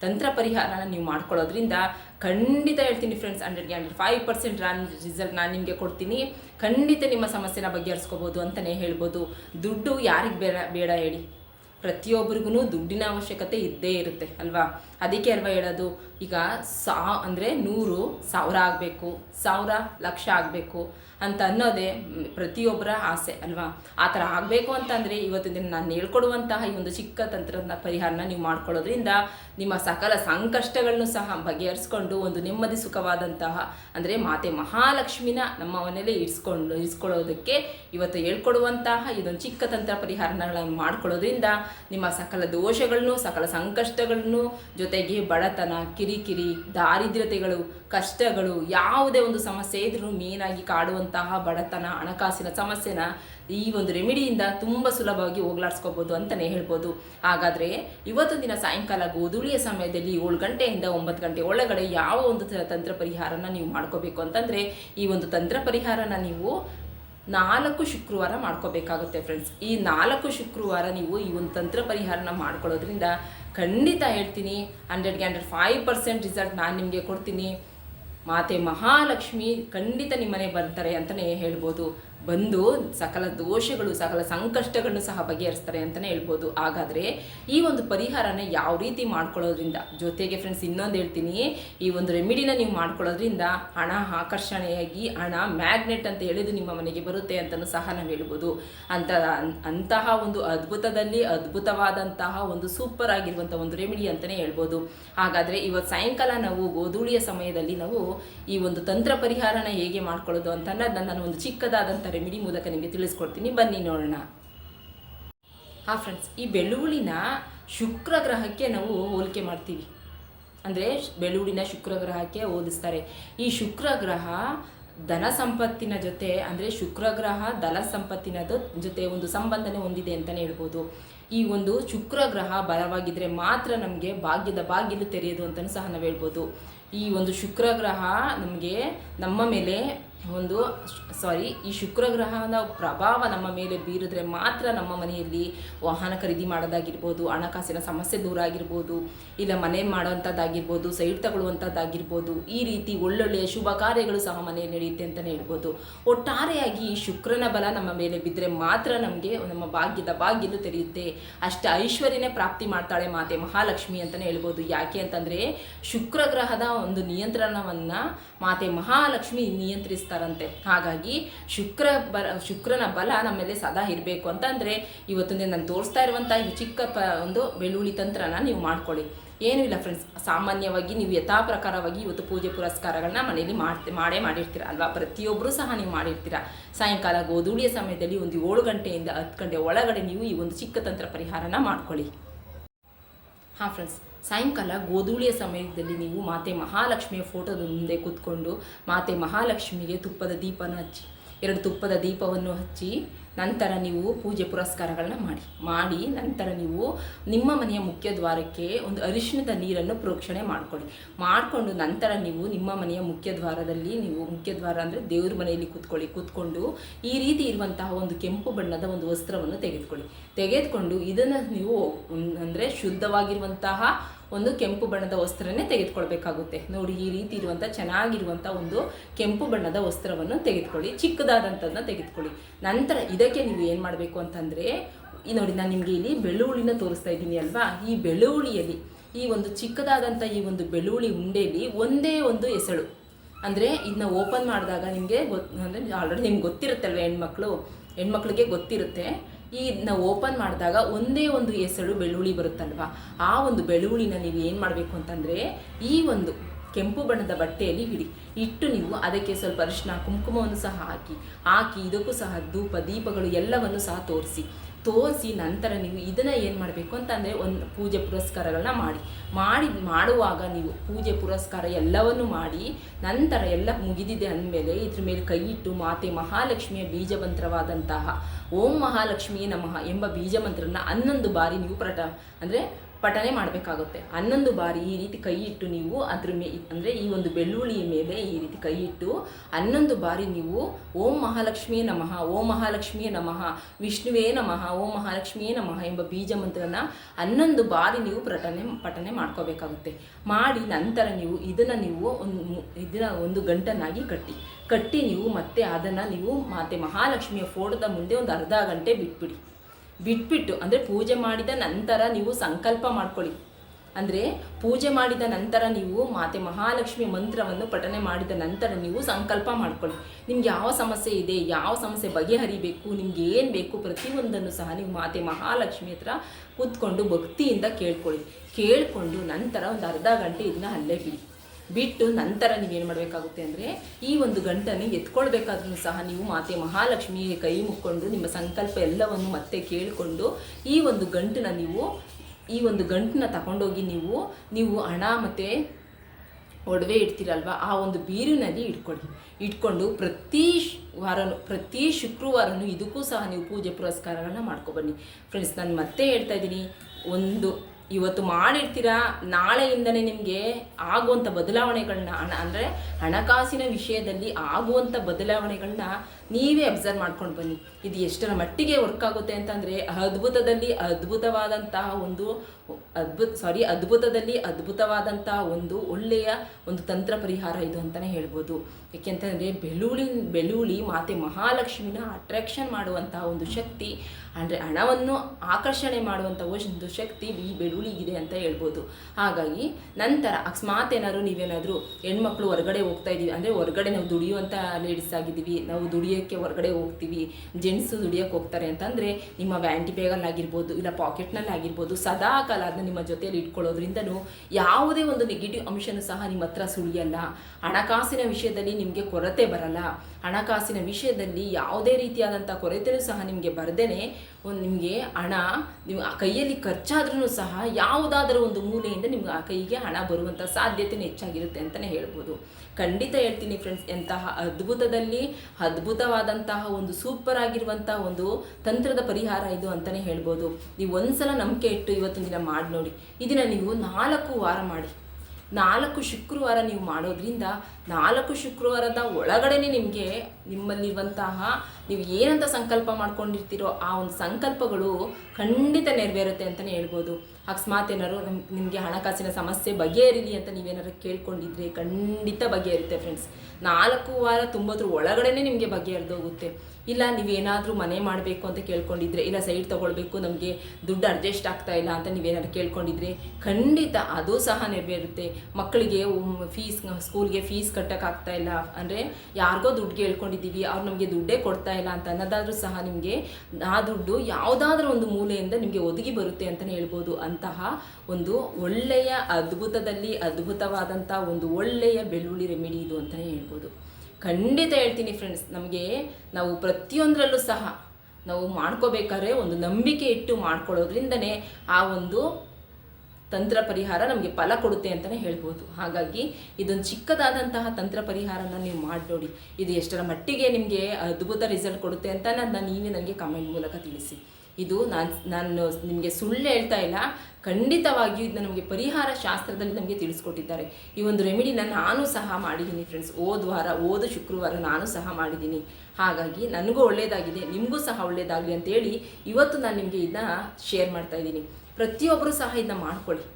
Speaker 1: ತಂತ್ರ ಪರಿಹಾರನ ನೀವು ಮಾಡ್ಕೊಳ್ಳೋದ್ರಿಂದ ಖಂಡಿತ ಹೇಳ್ತೀನಿ ಫ್ರೆಂಡ್ಸ್ ಹಂಡ್ರೆಡ್ಗೆ ಹಂಡ್ರೆಡ್ ಫೈವ್ ಪರ್ಸೆಂಟ್ ರಾನ್ ರಿಸಲ್ಟ್ ನಾನು ನಿಮಗೆ ಕೊಡ್ತೀನಿ. ಖಂಡಿತ ನಿಮ್ಮ ಸಮಸ್ಯೆನ ಬಗೆಹರಿಸ್ಕೋಬೋದು ಅಂತಲೇ ಹೇಳ್ಬೋದು. ದುಡ್ಡು ಯಾರಿಗೆ ಬೇಡ ಬೇಡ ಹೇಳಿ. ಪ್ರತಿಯೊಬ್ಬರಿಗೂ ದುಡ್ಡಿನ ಅವಶ್ಯಕತೆ ಇದ್ದೇ ಇರುತ್ತೆ, ಅಲ್ವಾ? ಅದಕ್ಕೆ ಅಲ್ವಾ ಹೇಳೋದು? ಈಗ ಸಾ ಅಂದರೆ ನೂರು ಸಾವಿರ ಆಗಬೇಕು, ಸಾವಿರ ಲಕ್ಷ ಆಗಬೇಕು ಅಂತ ಅನ್ನೋದೇ ಪ್ರತಿಯೊಬ್ಬರ ಆಸೆ ಅಲ್ವಾ? ಆ ಥರ ಆಗಬೇಕು ಅಂತಂದರೆ ಇವತ್ತಿನ ದಿನ ನಾನು ಹೇಳ್ಕೊಡುವಂತಹ ಈ ಒಂದು ಚಿಕ್ಕ ತಂತ್ರದ ಪರಿಹಾರನ ನೀವು ಮಾಡ್ಕೊಳ್ಳೋದ್ರಿಂದ ನಿಮ್ಮ ಸಕಲ ಸಂಕಷ್ಟಗಳನ್ನು ಸಹ ಬಗೆಹರಿಸ್ಕೊಂಡು ಒಂದು ನೆಮ್ಮದಿ ಸುಖವಾದಂತಹ ಅಂದರೆ ಮಾತೆ ಮಹಾಲಕ್ಷ್ಮಿನ ನಮ್ಮ ಮನೇಲಿ ಇರಿಸ್ಕೊಂಡು, ಇರಿಸ್ಕೊಳ್ಳೋದಕ್ಕೆ ಇವತ್ತು ಹೇಳ್ಕೊಡುವಂತಹ ಇದೊಂದು ಚಿಕ್ಕ ತಂತ್ರ ಪರಿಹಾರಗಳನ್ನು ಮಾಡ್ಕೊಳ್ಳೋದ್ರಿಂದ ನಿಮ್ಮ ಸಕಲ ದೋಷಗಳನ್ನು, ಸಕಲ ಸಂಕಷ್ಟಗಳನ್ನು ಜೊತೆಗೆ ಬಡತನ, ಕಿರಿಕಿರಿ, ದಾರಿದ್ರ್ಯತೆಗಳು, ಕಷ್ಟಗಳು, ಯಾವುದೇ ಒಂದು ಸಮಸ್ಯೆ ಇದ್ರೂ ಮೇನಾಗಿ ಕಾಡುವಂತಹ ಬಡತನ, ಹಣಕಾಸಿನ ಸಮಸ್ಯೆನ ಈ ಒಂದು ರೆಮಿಡಿಯಿಂದ ತುಂಬ ಸುಲಭವಾಗಿ ಹೋಗ್ಲಾಡ್ಸ್ಕೋಬೋದು ಅಂತಲೇ ಹೇಳ್ಬೋದು. ಹಾಗಾದರೆ ಇವತ್ತು ದಿನ ಸಾಯಂಕಾಲ ಗೋಧೂಳಿಯ ಸಮಯದಲ್ಲಿ ಏಳು ಗಂಟೆಯಿಂದ ಒಂಬತ್ತು ಗಂಟೆ ಒಳಗಡೆ ಯಾವ ಒಂದು ತಂತ್ರ ಪರಿಹಾರನ ನೀವು ಮಾಡ್ಕೋಬೇಕು ಅಂತಂದರೆ ಈ ಒಂದು ತಂತ್ರ ಪರಿಹಾರನ ನೀವು ನಾಲ್ಕು ಶುಕ್ರವಾರ ಮಾಡ್ಕೋಬೇಕಾಗುತ್ತೆ ಫ್ರೆಂಡ್ಸ್ ಈ ನಾಲ್ಕು ಶುಕ್ರವಾರ ನೀವು ಈ ಒಂದು ತಂತ್ರ ಪರಿಹಾರನ ಮಾಡ್ಕೊಳ್ಳೋದ್ರಿಂದ ಖಂಡಿತ ಹೇಳ್ತೀನಿ ಹಂಡ್ರೆಡ್ಗೆ ಹಂಡ್ರೆಡ್ ಫೈವ್ ಪರ್ಸೆಂಟ್ ರಿಸಲ್ಟ್ ನಾನು ನಿಮಗೆ ಕೊಡ್ತೀನಿ. ಮಾತೆ ಮಹಾಲಕ್ಷ್ಮಿ ಖಂಡಿತ ನಿಮ್ಮನೆ ಬರ್ತಾರೆ ಅಂತಲೇ ಹೇಳ್ಬೋದು. ಬಂದು ಸಕಲ ದೋಷಗಳು, ಸಕಲ ಸಂಕಷ್ಟಗಳನ್ನು ಸಹ ಬಗೆಹರಿಸ್ತಾರೆ ಅಂತಲೇ ಹೇಳ್ಬೋದು. ಹಾಗಾದರೆ ಈ ಒಂದು ಪರಿಹಾರನ ಯಾವ ರೀತಿ ಮಾಡ್ಕೊಳ್ಳೋದ್ರಿಂದ, ಜೊತೆಗೆ ಫ್ರೆಂಡ್ಸ್ ಇನ್ನೊಂದು ಹೇಳ್ತೀನಿ. ಈ ಒಂದು ರೆಮಿಡಿನ ನೀವು ಮಾಡ್ಕೊಳ್ಳೋದ್ರಿಂದ ಹಣ ಆಕರ್ಷಣೆಯಾಗಿ, ಹಣ ಮ್ಯಾಗ್ನೆಟ್ ಅಂತ ಹೇಳಿದು ನಿಮ್ಮ ಮನೆಗೆ ಬರುತ್ತೆ ಅಂತಲೂ ಸಹ ನಾವು ಹೇಳ್ಬೋದು. ಅಂತ, ಅಂತಹ ಒಂದು ಅದ್ಭುತದಲ್ಲಿ ಅದ್ಭುತವಾದಂತಹ ಒಂದು ಸೂಪರ್ ಆಗಿರುವಂಥ ಒಂದು ರೆಮಿಡಿ ಅಂತಲೇ ಹೇಳ್ಬೋದು. ಹಾಗಾದರೆ ಇವತ್ತು ಸಾಯಂಕಾಲ ನಾವು ಗೋಧೂಳಿಯ ಸಮಯದಲ್ಲಿ ನಾವು ಈ ಒಂದು ತಂತ್ರ ಪರಿಹಾರನ ಹೇಗೆ ಮಾಡ್ಕೊಳ್ಳೋದು ಅಂತ ನಾನು ಒಂದು ಚಿಕ್ಕದಾದಂಥ ರೆಮಿಡಿ ಮೂಲಕ ನಿಮಗೆ ತಿಳಿಸ್ಕೊಡ್ತೀನಿ. ಬನ್ನಿ ನೋಡೋಣ. ಹಾ ಫ್ರೆಂಡ್ಸ್ ಈ ಬೆಳ್ಳುಳ್ಳಿನ ಶುಕ್ರ ಗ್ರಹಕ್ಕೆ ನಾವು ಹೋಲಿಕೆ ಮಾಡ್ತೀವಿ. ಅಂದರೆ ಬೆಳ್ಳುಳ್ಳಿನ ಶುಕ್ರ ಗ್ರಹಕ್ಕೆ ಹೋಲಿಸ್ತಾರೆ. ಈ ಶುಕ್ರ ಗ್ರಹ ಧನ ಸಂಪತ್ತಿನ ಜೊತೆ, ಅಂದರೆ ಶುಕ್ರ ಗ್ರಹ ಧನ ಸಂಪತ್ತಿನ ಜೊತೆ ಒಂದು ಸಂಬಂಧನೆ ಹೊಂದಿದೆ ಅಂತಲೇ ಹೇಳ್ಬೋದು. ಈ ಒಂದು ಶುಕ್ರ ಗ್ರಹ ಬಲವಾಗಿದ್ದರೆ ಮಾತ್ರ ನಮಗೆ ಭಾಗ್ಯದ ಬಾಗಿಲು ತೆರೆಯೋದು ಅಂತಲೂ ಸಹ ನಾವು ಹೇಳ್ಬೋದು. ಈ ಒಂದು ಶುಕ್ರ ಗ್ರಹ ನಮಗೆ ನಮ್ಮ ಮೇಲೆ ಒಂದು ಸಾರಿ ಈ ಶುಕ್ರ ಗ್ರಹದ ಪ್ರಭಾವ ನಮ್ಮ ಮೇಲೆ ಬೀರಿದ್ರೆ ಮಾತ್ರ ನಮ್ಮ ಮನೆಯಲ್ಲಿ ವಾಹನ ಖರೀದಿ ಮಾಡೋದಾಗಿರ್ಬೋದು, ಹಣಕಾಸಿನ ಸಮಸ್ಯೆ ದೂರ ಆಗಿರ್ಬೋದು, ಇಲ್ಲ ಮನೆ ಮಾಡೋವಂಥದ್ದಾಗಿರ್ಬೋದು ಸೈಡ್ ತಗೊಳ್ಳುವಂಥದ್ದಾಗಿರ್ಬೋದು ಈ ರೀತಿ ಒಳ್ಳೊಳ್ಳೆಯ ಶುಭ ಕಾರ್ಯಗಳು ಸಹ ಮನೆಯಲ್ಲಿ ನಡೆಯುತ್ತೆ ಅಂತಲೇ ಹೇಳ್ಬೋದು. ಒಟ್ಟಾರೆಯಾಗಿ ಈ ಶುಕ್ರನ ಬಲ ನಮ್ಮ ಮೇಲೆ ಬಿದ್ದರೆ ಮಾತ್ರ ನಮಗೆ ನಮ್ಮ ಭಾಗ್ಯದ ಬಾಗಿಲು ತೆರೆಯುತ್ತೆ. ಅಷ್ಟು ಐಶ್ವರ್ಯನೇ ಪ್ರಾಪ್ತಿ ಮಾಡ್ತಾಳೆ ಮಾತೆ ಮಹಾಲಕ್ಷ್ಮಿ ಅಂತಲೇ ಹೇಳ್ಬೋದು. ಯಾಕೆ ಅಂತಂದರೆ ಶುಕ್ರ ಗ್ರಹದ ಒಂದು ನಿಯಂತ್ರಣವನ್ನು ಮಾತೆ ಮಹಾಲಕ್ಷ್ಮಿ ನಿಯಂತ್ರಿಸ್ತಾ ತೋರಿಸ್ತಾರಂತೆ ಹಾಗಾಗಿ ಶುಕ್ರ ಶುಕ್ರನ ಬಲ ನಮ್ಮಲ್ಲಿ ಸದಾ ಇರಬೇಕು. ಅಂತಂದರೆ ಇವತ್ತೊಂದೇ ನಾನು ತೋರಿಸ್ತಾ ಇರುವಂಥ ಈ ಚಿಕ್ಕ ಪ, ಒಂದು ಬೆಳ್ಳುಳ್ಳಿ ತಂತ್ರನ ನೀವು ಮಾಡ್ಕೊಳ್ಳಿ. ಏನೂ ಇಲ್ಲ ಫ್ರೆಂಡ್ಸ್ ಸಾಮಾನ್ಯವಾಗಿ ನೀವು ಯಥಾ ಪ್ರಕಾರವಾಗಿ ಇವತ್ತು ಪೂಜೆ ಪುರಸ್ಕಾರಗಳನ್ನ ಮನೆಯಲ್ಲಿ ಮಾಡ್ತಿ, ಮಾಡೇ ಮಾಡಿರ್ತೀರ ಅಲ್ವಾ? ಪ್ರತಿಯೊಬ್ಬರು ಸಹ ನೀವು ಮಾಡಿರ್ತೀರ. ಸಾಯಂಕಾಲ ಗೋಧೂಳಿಯ ಸಮಯದಲ್ಲಿ ಒಂದು ಏಳು ಗಂಟೆಯಿಂದ ಹತ್ತು ಗಂಟೆ ಒಳಗಡೆ ನೀವು ಈ ಒಂದು ಚಿಕ್ಕ ತಂತ್ರ ಪರಿಹಾರನ ಮಾಡ್ಕೊಳ್ಳಿ. ಹಾಂ ಫ್ರೆಂಡ್ಸ್ ಸಾಯಂಕಾಲ ಗೋಧೂಳಿಯ ಸಮಯದಲ್ಲಿ ನೀವು ಮಾತೆ ಮಹಾಲಕ್ಷ್ಮಿಯ ಫೋಟೋದ ಮುಂದೆ ಕೂತ್ಕೊಂಡು ಮಾತೆ ಮಹಾಲಕ್ಷ್ಮಿಗೆ ತುಪ್ಪದ ದೀಪನ ಹಚ್ಚಿ, ಎರಡು ತುಪ್ಪದ ದೀಪವನ್ನು ಹಚ್ಚಿ ನಂತರ ನೀವು ಪೂಜೆ ಪುರಸ್ಕಾರಗಳನ್ನ ಮಾಡಿ. ಮಾಡಿ ನಂತರ ನೀವು ನಿಮ್ಮ ಮನೆಯ ಮುಖ್ಯ ದ್ವಾರಕ್ಕೆ ಒಂದು ಅರಿಶಿಣದ ನೀರನ್ನು ಪ್ರೋಕ್ಷಣೆ ಮಾಡಿಕೊಳ್ಳಿ. ಮಾಡಿಕೊಂಡು ನಂತರ ನೀವು ನಿಮ್ಮ ಮನೆಯ ಮುಖ್ಯ ದ್ವಾರದಲ್ಲಿ ನೀವು ಮುಖ್ಯ ದ್ವಾರ ಅಂದರೆ ದೇವ್ರ ಮನೆಯಲ್ಲಿ ಕೂತ್ಕೊಳ್ಳಿ. ಕೂತ್ಕೊಂಡು ಈ ರೀತಿ ಇರುವಂತಹ ಒಂದು ಕೆಂಪು ಬಣ್ಣದ ಒಂದು ವಸ್ತ್ರವನ್ನು ತೆಗೆದುಕೊಳ್ಳಿ. ತೆಗೆದುಕೊಂಡು ಇದನ್ನು ನೀವು ಅಂದರೆ ಶುದ್ಧವಾಗಿರುವಂತಹ ಒಂದು ಕೆಂಪು ಬಣ್ಣದ ವಸ್ತ್ರನೇ ತೆಗೆದುಕೊಳ್ಬೇಕಾಗುತ್ತೆ. ನೋಡಿ, ಈ ರೀತಿ ಇರುವಂಥ ಚೆನ್ನಾಗಿರುವಂಥ ಒಂದು ಕೆಂಪು ಬಣ್ಣದ ವಸ್ತ್ರವನ್ನು ತೆಗೆದುಕೊಳ್ಳಿ ಚಿಕ್ಕದಾದಂಥದ್ದನ್ನ ತೆಗೆದುಕೊಳ್ಳಿ. ನಂತರ ಇದಕ್ಕೆ ನೀವು ಏನು ಮಾಡಬೇಕು ಅಂತಂದರೆ, ಈ ನೋಡಿ, ನಾನು ನಿಮಗೆ ಇಲ್ಲಿ ಬೆಳ್ಳುಳ್ಳಿನ ತೋರಿಸ್ತಾ ಇದ್ದೀನಿ ಅಲ್ವಾ? ಈ ಬೆಳ್ಳುಳ್ಳಿಯಲ್ಲಿ, ಈ ಒಂದು ಚಿಕ್ಕದಾದಂಥ ಈ ಒಂದು ಬೆಳ್ಳುಳ್ಳಿ ಉಂಡೆಯಲ್ಲಿ ಒಂದೇ ಒಂದು ಹೆಸಳು. ಅಂದರೆ ಇದನ್ನ ಓಪನ್ ಮಾಡಿದಾಗ ನಿಮಗೆ ಗೊತ್ತು ಅಂದರೆ ಆಲ್ರೆಡಿ ನಿಮ್ಗೆ ಗೊತ್ತಿರುತ್ತಲ್ವ ಹೆಣ್ಮಕ್ಳು? ಹೆಣ್ಮಕ್ಳಿಗೆ ಗೊತ್ತಿರುತ್ತೆ. ಈ ನಾವು ಓಪನ್ ಮಾಡಿದಾಗ ಒಂದೇ ಒಂದು ಹೆಸರು ಬೆಳ್ಳುಳ್ಳಿ ಬರುತ್ತಲ್ವ? ಆ ಒಂದು ಬೆಳ್ಳುಳ್ಳಿನ ನೀವು ಏನು ಮಾಡಬೇಕು ಅಂತಂದರೆ ಈ ಒಂದು ಕೆಂಪು ಬಣ್ಣದ ಬಟ್ಟೆಯಲ್ಲಿ ಇಡಿ. ಇಟ್ಟು ನೀವು ಅದಕ್ಕೆ ಸ್ವಲ್ಪ ಅರಿಶಿನ ಕುಂಕುಮವನ್ನು ಸಹ ಹಾಕಿ. ಹಾಕಿ ಇದಕ್ಕೂ ಸಹ ಧೂಪ, ದೀಪಗಳು ಎಲ್ಲವನ್ನು ಸಹ ತೋರಿಸಿ. ತೋರಿಸಿ ನಂತರ ನೀವು ಇದನ್ನು ಏನು ಮಾಡಬೇಕು ಅಂತಂದರೆ ಒಂದು ಪೂಜೆ ಪುರಸ್ಕಾರಗಳನ್ನ ಮಾಡಿ. ಮಾಡಿ, ಮಾಡುವಾಗ ನೀವು ಪೂಜೆ ಪುರಸ್ಕಾರ ಎಲ್ಲವನ್ನು ಮಾಡಿ, ನಂತರ ಎಲ್ಲ ಮುಗಿದಿದೆ ಅಂದಮೇಲೆ ಇದ್ರ ಮೇಲೆ ಕೈ ಇಟ್ಟು ಮಾತೆ ಮಹಾಲಕ್ಷ್ಮಿಯ ಬೀಜಮಂತ್ರವಾದಂತಹ ಓಂ ಮಹಾಲಕ್ಷ್ಮಿಯೇ ನಮಃ ಎಂಬ ಬೀಜಮಂತ್ರನ ಹನ್ನೊಂದು ಬಾರಿ ನೀವು ಪ್ರಟ ಅಂದರೆ ಪಠನೆ ಮಾಡಬೇಕಾಗುತ್ತೆ. ಹನ್ನೊಂದು ಬಾರಿ ಈ ರೀತಿ ಕೈ ಇಟ್ಟು ನೀವು ಅದ್ರ ಮೇ ಅಂದರೆ ಈ ಒಂದು ಬೆಳ್ಳುಳ್ಳಿಯ ಮೇಲೆ ಈ ರೀತಿ ಕೈ ಇಟ್ಟು ಹನ್ನೊಂದು ಬಾರಿ ನೀವು ಓಂ ಮಹಾಲಕ್ಷ್ಮಿಯೇ ನಮಃ, ಓಂ ಮಹಾಲಕ್ಷ್ಮಿಯೇ ನಮಃ, ವಿಷ್ಣುವೇ ನಮಃ, ಓಂ ಮಹಾಲಕ್ಷ್ಮಿಯೇ ನಮಃ ಎಂಬ ಬೀಜ ಮಂತ್ರನ ಹನ್ನೊಂದು ಬಾರಿ ನೀವು ಪಠನೆ ಪಠನೆ ಮಾಡ್ಕೋಬೇಕಾಗುತ್ತೆ. ಮಾಡಿ ನಂತರ ನೀವು ಇದನ್ನು ನೀವು ಒಂದು ಇದನ್ನು ಒಂದು ಗಂಟನ್ನಾಗಿ ಕಟ್ಟಿ. ಕಟ್ಟಿ ನೀವು ಮತ್ತೆ ಅದನ್ನು ನೀವು ಮಾತೆ ಮಹಾಲಕ್ಷ್ಮಿಯ ಫೋಟೋದ ಮುಂದೆ ಒಂದು ಅರ್ಧ ಗಂಟೆ ಬಿಟ್ಬಿಡಿ. ಬಿಟ್ಬಿಟ್ಟು, ಅಂದರೆ ಪೂಜೆ ಮಾಡಿದ ನಂತರ ನೀವು ಸಂಕಲ್ಪ ಮಾಡ್ಕೊಳ್ಳಿ. ಅಂದರೆ ಪೂಜೆ ಮಾಡಿದ ನಂತರ ನೀವು ಮಾತೆ ಮಹಾಲಕ್ಷ್ಮಿ ಮಂತ್ರವನ್ನು ಪಠನೆ ಮಾಡಿದ ನಂತರ ನೀವು ಸಂಕಲ್ಪ ಮಾಡ್ಕೊಳ್ಳಿ. ನಿಮ್ಗೆ ಯಾವ ಸಮಸ್ಯೆ ಇದೆ, ಯಾವ ಸಮಸ್ಯೆ ಬಗೆಹರಿಬೇಕು, ನಿಮ್ಗೆ ಏನು ಬೇಕು ಪ್ರತಿಯೊಂದನ್ನು ಸಹ ನೀವು ಮಾತೆ ಮಹಾಲಕ್ಷ್ಮಿ ಹತ್ರ ಕೂತ್ಕೊಂಡು ಭಕ್ತಿಯಿಂದ ಕೇಳ್ಕೊಳ್ಳಿ. ಕೇಳಿಕೊಂಡು ನಂತರ ಒಂದು ಅರ್ಧ ಗಂಟೆ ಇದನ್ನ ಅಲ್ಲೇ ಬಿಡಿ. ಬಿಟ್ಟು ನಂತರ ನೀವೇನು ಮಾಡಬೇಕಾಗುತ್ತೆ ಅಂದರೆ ಈ ಒಂದು ಗಂಟನ್ನು ಎತ್ಕೊಳ್ಬೇಕಾದ್ರೂ ಸಹ ನೀವು ಮಾತೆ ಮಹಾಲಕ್ಷ್ಮಿಗೆ ಕೈ ಮುಕ್ಕೊಂಡು ನಿಮ್ಮ ಸಂಕಲ್ಪ ಎಲ್ಲವನ್ನು ಮತ್ತೆ ಕೇಳಿಕೊಂಡು ಈ ಒಂದು ಗಂಟನ್ನ ನೀವು, ಈ ಒಂದು ಗಂಟನ್ನ ತಗೊಂಡೋಗಿ ನೀವು ನೀವು ಹಣ ಮತ್ತು ಒಡವೆ ಇಡ್ತೀರಲ್ವ, ಆ ಒಂದು ಬೀರಿನಲ್ಲಿ ಇಟ್ಕೊಳ್ಳಿ ಇಟ್ಕೊಂಡು ಪ್ರತಿ ವಾರನೂ, ಪ್ರತಿ ಶುಕ್ರವಾರನೂ ಇದಕ್ಕೂ ಸಹ ನೀವು ಪೂಜೆ ಪುರಸ್ಕಾರಗಳನ್ನ ಮಾಡ್ಕೊಬನ್ನಿ. ಫ್ರೆಂಡ್ಸ್ ನಾನು ಮತ್ತೆ ಹೇಳ್ತಾ ಇದ್ದೀನಿ, ಒಂದು ಇವತ್ತು ಮಾಡಿರ್ತೀರಾ? ನಾಳೆಯಿಂದನೇ ನಿಮಗೆ ಆಗುವಂಥ ಬದಲಾವಣೆಗಳನ್ನ ಹಣ ಅಂದರೆ ಹಣಕಾಸಿನ ವಿಷಯದಲ್ಲಿ ಆಗುವಂಥ ಬದಲಾವಣೆಗಳನ್ನ ನೀವೇ ಅಬ್ಸರ್ವ್ ಮಾಡ್ಕೊಂಡು ಬನ್ನಿ. ಇದು ಎಷ್ಟರ ಮಟ್ಟಿಗೆ ವರ್ಕ್ ಆಗುತ್ತೆ ಅಂತಂದರೆ ಅದ್ಭುತದಲ್ಲಿ ಅದ್ಭುತವಾದಂತಹ ಒಂದು ಅದ್ಭುತ ಸಾರಿ ಅದ್ಭುತದಲ್ಲಿ ಅದ್ಭುತವಾದಂತಹ ಒಂದು ಒಳ್ಳೆಯ ಒಂದು ತಂತ್ರ ಪರಿಹಾರ ಇದು ಅಂತಲೇ ಹೇಳ್ಬೋದು. ಏಕೆಂತಂದರೆ ಬೆಳ್ಳುಳ್ಳಿ ಬೆಳ್ಳುಳ್ಳಿ ಮಾತೆ ಮಹಾಲಕ್ಷ್ಮಿನ ಅಟ್ರಾಕ್ಷನ್ ಮಾಡುವಂತಹ ಒಂದು ಶಕ್ತಿ, ಅಂದರೆ ಹಣವನ್ನು ಆಕರ್ಷಣೆ ಮಾಡುವಂಥ ಒಂದು ಶಕ್ತಿ ಈ ಬೆಳ್ಳುಳ್ಳಿಗಿದೆ ಅಂತ ಹೇಳ್ಬೋದು. ಹಾಗಾಗಿ ನಂತರ ಅಕಸ್ಮಾತ್ ಏನಾದ್ರು ನೀವೇನಾದರೂ ಹೆಣ್ಮಕ್ಳು ಹೊರಗಡೆ ಹೋಗ್ತಾ ಇದ್ದೀವಿ ಅಂದರೆ ಹೊರಗಡೆ ನಾವು ದುಡಿಯುವಂಥ ಲೇಡೀಸ್ ಆಗಿದ್ದೀವಿ, ನಾವು ದುಡಿಯೋಕ್ಕೆ ಹೊರಗಡೆ ಹೋಗ್ತೀವಿ ಜೆಂಟ್ಸು ದುಡಿಯೋಕ್ಕೆ ಹೋಗ್ತಾರೆ ಅಂತಂದರೆ ನಿಮ್ಮ ವ್ಯಾಂಟಿ ಬ್ಯಾಗಲ್ಲಿ ಆಗಿರ್ಬೋದು, ಇಲ್ಲ ಪಾಕೆಟ್ನಲ್ಲಿ ಆಗಿರ್ಬೋದು, ಸದಾ ಅದನ್ನ ನಿಮ್ಮ ಜೊತೆಯಲ್ಲಿ ಇಟ್ಕೊಳ್ಳೋದ್ರಿಂದನು ಯಾವುದೇ ಒಂದು ನೆಗೆಟಿವ್ ಅಂಶನೂ ಸಹ ನಿಮ್ಮ ಹತ್ರ ಸುಳಿಯಲ್ಲ. ಹಣಕಾಸಿನ ವಿಷಯದಲ್ಲಿ ನಿಮಗೆ ಕೊರತೆ ಬರಲ್ಲ. ಹಣಕಾಸಿನ ವಿಷಯದಲ್ಲಿ ಯಾವುದೇ ರೀತಿಯಾದಂಥ ಕೊರತೆಯೂ ಸಹ ನಿಮಗೆ ಬರದೇನೆ ನಿಮಗೆ ಹಣ ಆ ಕೈಯಲ್ಲಿ ಖರ್ಚಾದ್ರೂ ಸಹ ಯಾವುದಾದ್ರೂ ಒಂದು ಮೂಲೆಯಿಂದ ನಿಮ್ಗೆ ಆ ಕೈಗೆ ಹಣ ಬರುವಂಥ ಸಾಧ್ಯತೆ ಹೆಚ್ಚಾಗಿರುತ್ತೆ ಅಂತಲೇ ಹೇಳ್ಬೋದು. ಖಂಡಿತ ಹೇಳ್ತೀನಿ ಫ್ರೆಂಡ್ಸ್ ಎಂತಹ ಅದ್ಭುತದಲ್ಲಿ, ಅದ್ಭುತವಾದಂತಹ ಒಂದು ಸೂಪರ್ ಆಗಿರುವಂತಹ ಒಂದು ತಂತ್ರದ ಪರಿಹಾರ ಇದು ಅಂತಲೇ ಹೇಳ್ಬೋದು. ನೀವು ಒಂದ್ಸಲ ನಂಬಿಕೆ ಇಟ್ಟು ಇವತ್ತಿನ ದಿನ ಮಾಡಿ ನೋಡಿ ಇದನ್ನ ನೀವು ನಾಲ್ಕು ವಾರ ಮಾಡಿ. ನಾಲ್ಕು ಶುಕ್ರವಾರ ನೀವು ಮಾಡೋದ್ರಿಂದ ನಾಲ್ಕು ಶುಕ್ರವಾರದ ಒಳಗಡೆನೆ ನಿಮಗೆ ನಿಮ್ಮಲ್ಲಿರುವಂತಹ ನೀವು ಏನಂತ ಸಂಕಲ್ಪ ಮಾಡ್ಕೊಂಡಿರ್ತೀರೋ ಆ ಒಂದು ಸಂಕಲ್ಪಗಳು ಖಂಡಿತ ನೆರವೇರುತ್ತೆ ಅಂತಲೇ ಹೇಳ್ಬೋದು. ಅಕಸ್ಮಾತ್ ಏನಾದ್ರು ನಮ್, ನಿಮಗೆ ಹಣಕಾಸಿನ ಸಮಸ್ಯೆ ಬಗೆಹರಿಲಿ ಅಂತ ನೀವೇನಾದ್ರು ಕೇಳ್ಕೊಂಡಿದ್ರೆ ಖಂಡಿತ ಬಗೆಹರುತ್ತೆ ಫ್ರೆಂಡ್ಸ್ ನಾಲ್ಕು ವಾರ ತುಂಬೋದ್ರ ಒಳಗಡೆನೆ ನಿಮಗೆ ಬಗೆಹರಿದೋಗುತ್ತೆ. ಇಲ್ಲ, ನೀವೇನಾದರೂ ಮನೆ ಮಾಡಬೇಕು ಅಂತ ಕೇಳ್ಕೊಂಡಿದ್ರೆ, ಇಲ್ಲ, ಸೈಡ್ ತೊಗೊಳ್ಬೇಕು, ನಮಗೆ ದುಡ್ಡು ಅಡ್ಜಸ್ಟ್ ಆಗ್ತಾ ಇಲ್ಲ ಅಂತ ನೀವೇನಾದ್ರು ಕೇಳ್ಕೊಂಡಿದ್ರೆ, ಖಂಡಿತ ಅದು ಸಹ ನೆರವೇರುತ್ತೆ. ಮಕ್ಕಳಿಗೆ ಫೀಸ್ ಸ್ಕೂಲ್ಗೆ ಫೀಸ್ ಕಟ್ಟೋಕ್ಕಾಗ್ತಾ ಇಲ್ಲ. ಅಂದರೆ ಯಾರಿಗೋ ದುಡ್ಡು ಕೇಳ್ಕೊಂಡಿದ್ದೀವಿ, ಅವ್ರು ನಮಗೆ ದುಡ್ಡೇ ಕೊಡ್ತಾ ಇಲ್ಲ ಅಂತ ಅನ್ನೋದಾದರೂ ಸಹ ನಿಮಗೆ ಆ ದುಡ್ಡು ಯಾವುದಾದ್ರೂ ಒಂದು ಮೂಲೆಯಿಂದ ನಿಮಗೆ ಒದಗಿ ಬರುತ್ತೆ ಅಂತಲೇ ಹೇಳ್ಬೋದು. ಅಂತಹ ಒಂದು ಒಳ್ಳೆಯ ಅದ್ಭುತದಲ್ಲಿ ಅದ್ಭುತವಾದಂಥ ಒಂದು ಒಳ್ಳೆಯ ಬೆಳ್ಳುಳ್ಳಿ ರೆಮಿಡಿ ಇದು ಅಂತಲೇ ಹೇಳ್ಬೋದು. ಖಂಡಿತ ಹೇಳ್ತೀನಿ ಫ್ರೆಂಡ್ಸ್ ನಮಗೆ ನಾವು ಪ್ರತಿಯೊಂದರಲ್ಲೂ ಸಹ ನಾವು ಮಾಡ್ಕೋಬೇಕಾದ್ರೆ ಒಂದು ನಂಬಿಕೆ ಇಟ್ಟು ಮಾಡ್ಕೊಳ್ಳೋದ್ರಿಂದನೇ ಆ ಒಂದು ತಂತ್ರ ಪರಿಹಾರ ನಮಗೆ ಫಲ ಕೊಡುತ್ತೆ ಅಂತಲೇ ಹೇಳ್ಬೋದು. ಹಾಗಾಗಿ ಇದೊಂದು ಚಿಕ್ಕದಾದಂತಹ ತಂತ್ರ ಪರಿಹಾರನ ನೀವು ಮಾಡಿ ನೋಡಿ ಇದು ಎಷ್ಟರ ಮಟ್ಟಿಗೆ ನಿಮಗೆ ಅದ್ಭುತ ರಿಸಲ್ಟ್ ಕೊಡುತ್ತೆ ಅಂತ ನಾನು ನೀವೇ ನನಗೆ ಕಮೆಂಟ್ ಮೂಲಕ ತಿಳಿಸಿ. ಇದು ನಾನು ನಾನು ನಿಮಗೆ ಸುಳ್ಳು ಹೇಳ್ತಾ ಇಲ್ಲ. ಖಂಡಿತವಾಗಿಯೂ ಇದನ್ನ ನಮಗೆ ಪರಿಹಾರ ಶಾಸ್ತ್ರದಲ್ಲಿ ನಮಗೆ ತಿಳಿಸ್ಕೊಟ್ಟಿದ್ದಾರೆ. ಈ ಒಂದು ರೆಮಿಡಿನ ನಾನು ಸಹ ಮಾಡಿದ್ದೀನಿ ಫ್ರೆಂಡ್ಸ್ ಓದ್ ವಾರ ಓದು ಶುಕ್ರವಾರ ನಾನು ಸಹ ಮಾಡಿದ್ದೀನಿ. ಹಾಗಾಗಿ ನನಗೂ ಒಳ್ಳೆಯದಾಗಿದೆ ನಿಮಗೂ ಸಹ ಒಳ್ಳೆಯದಾಗಲಿ ಅಂತೇಳಿ ಇವತ್ತು ನಾನು ನಿಮಗೆ ಇದನ್ನ ಶೇರ್ ಮಾಡ್ತಾ ಇದ್ದೀನಿ. ಪ್ರತಿಯೊಬ್ಬರೂ ಸಹ ಇದನ್ನ ಮಾಡ್ಕೊಳ್ಳಿ.